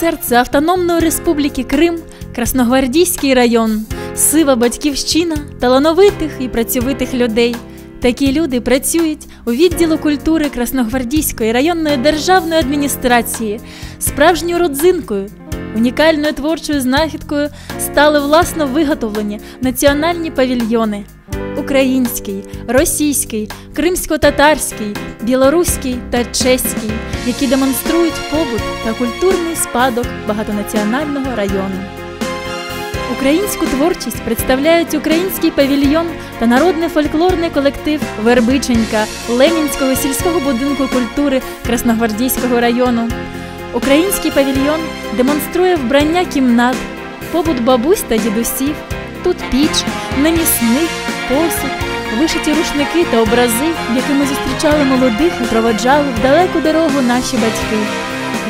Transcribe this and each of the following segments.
серце Автономної Республіки Крим, Красногвардійський район, сива батьківщина талановитих і працьовитих людей. Такі люди працюють у відділу культури Красногвардійської районної державної адміністрації, справжньою родзинкою, унікальною творчою знахідкою стали власно виготовлені національні павільйони український, російський, кримсько-татарський, білоруський та чеський, які демонструють побут та культурний спадок багатонаціонального району. Українську творчість представляють український павільйон та народний фольклорний колектив Вербиченька Ленінського сільського будинку культури Красногвардійського району. Український павільйон демонструє вбрання кімнат, побут бабусь та дідусів, тут піч, намісник, посуд, вишиті рушники та образи, якими зустрічали молодих і проводжали в далеку дорогу наші батьки.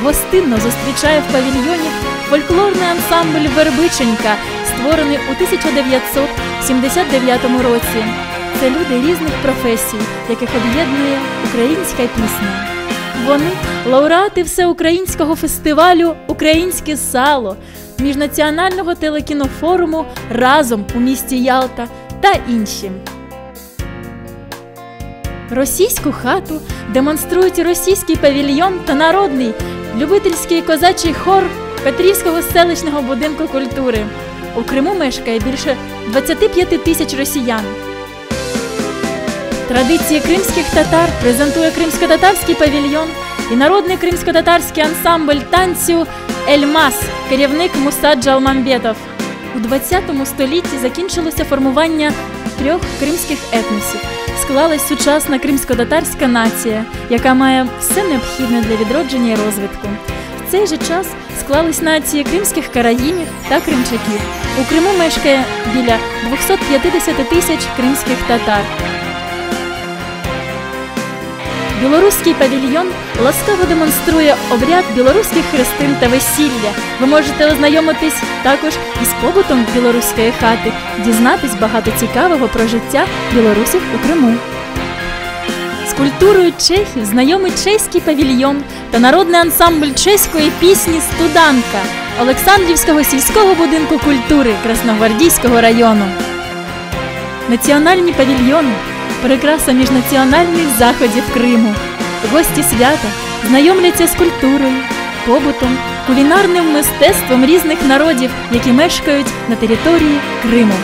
Гостинно зустрічає в павільйоні фольклорний ансамбль Вербиченька, створений у 1979 році. Це люди різних професій, яких об'єднує українська пісня. Вони лауреати всеукраїнського фестивалю Українське сало, міжнаціонального телекінофоруму разом у місті Ялта та інші. Російську хату демонструють російський павільйон та народний любительський козачий хор Петрівського селищного будинку культури. У Криму мешкає більше 25 тисяч росіян. Традиції кримських татар презентує кримсько-татарський павільйон і народний кримсько-татарський ансамбль танцю Ельмас, керівник Муса Джалмамбетов. У 20 столітті закінчилося формування трьох кримських етносів. Склалась сучасна кримсько-татарська нація, яка має все необхідне для відродження і розвитку. В цей же час склались нації кримських караїнів та кримчаків. У Криму мешкає біля 250 тисяч кримських татар. Білоруський павільйон ласкаво демонструє обряд білоруських хрестин та весілля. Ви можете ознайомитись також із побутом білоруської хати, дізнатись багато цікавого про життя білорусів у Криму. З культурою чехів знайомий чеський павільйон та народний ансамбль чеської пісні Студанка Олександрівського сільського будинку культури Красногвардійського району. Національні павільйони прикраса міжнаціональних заходів Криму. Гості свята знайомляться з культурою, побутом, кулінарним мистецтвом різних народів, які мешкають на території Криму.